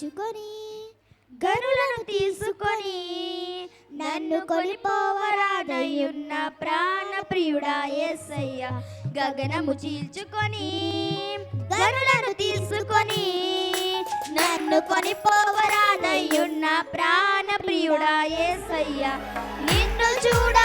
తెచ్చుకొని గనులను తీసుకొని నన్ను కొలిపోవరాదయ్యున్న ప్రాణ ప్రియుడా ఎస్సయ్య గగనము చీల్చుకొని గనులను తీసుకొని నన్ను కొనిపోవరాదయ్యున్న ప్రాణ ప్రియుడా ఏసయ్య. నిన్ను చూడ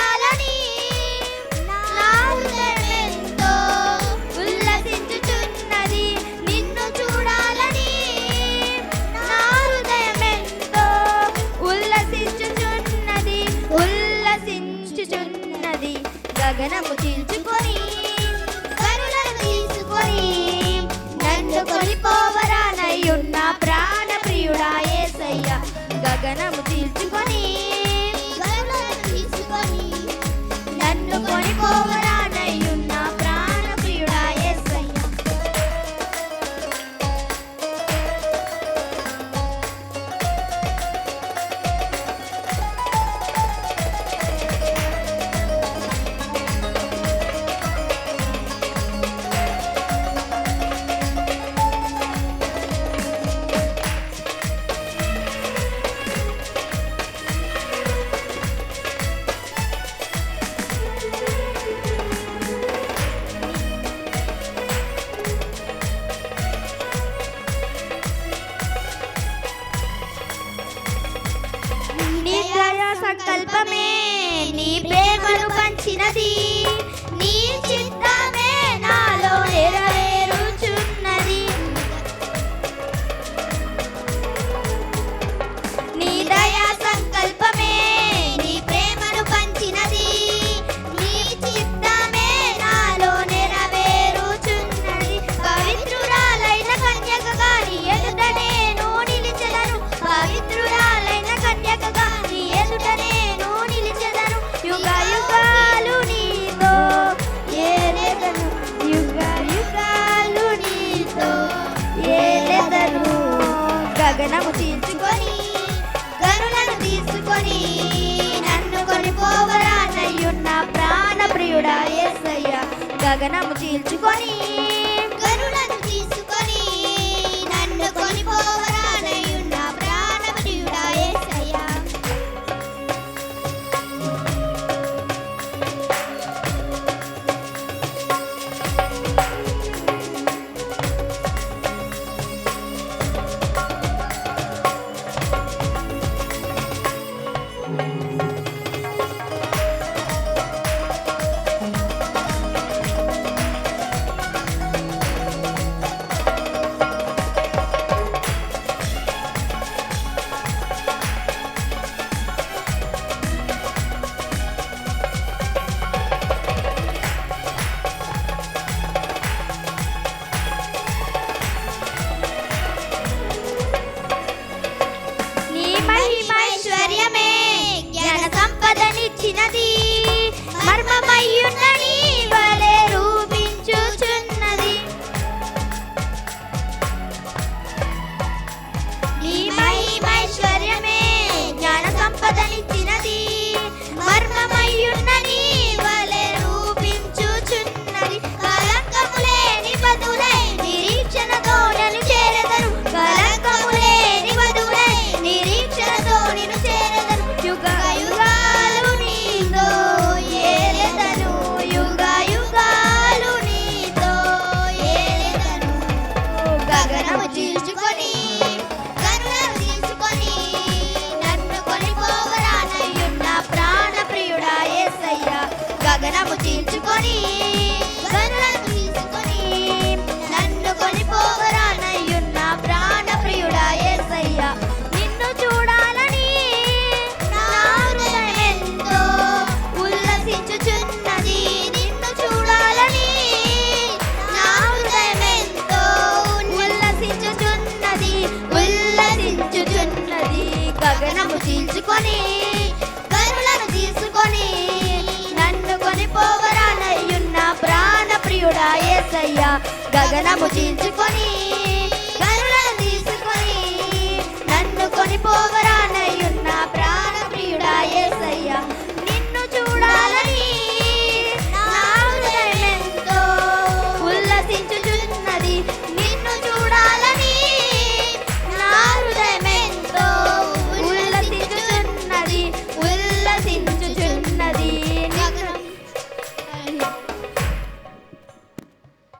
లోకమే నీ తీసుకొని గనులను తీసుకొని నన్ను కొనిపోవరా నయ్యున్న ప్రాణ ప్రియుడా ఎస్సయ్య గగనము చీల్చుకొని గగనము తీర్చుకొని గనులను తీసుకొని నన్ను కొనిపోవరా నా ఉల్లసించుచున్నది. నిన్ను చూడాలని నా ఉల్లసించుచున్నది. ఉల్లసించుచున్నది. యేసయ్య గగనము చీల్చుకొని గరులను తీసుకొని నన్ను కొనిపోగా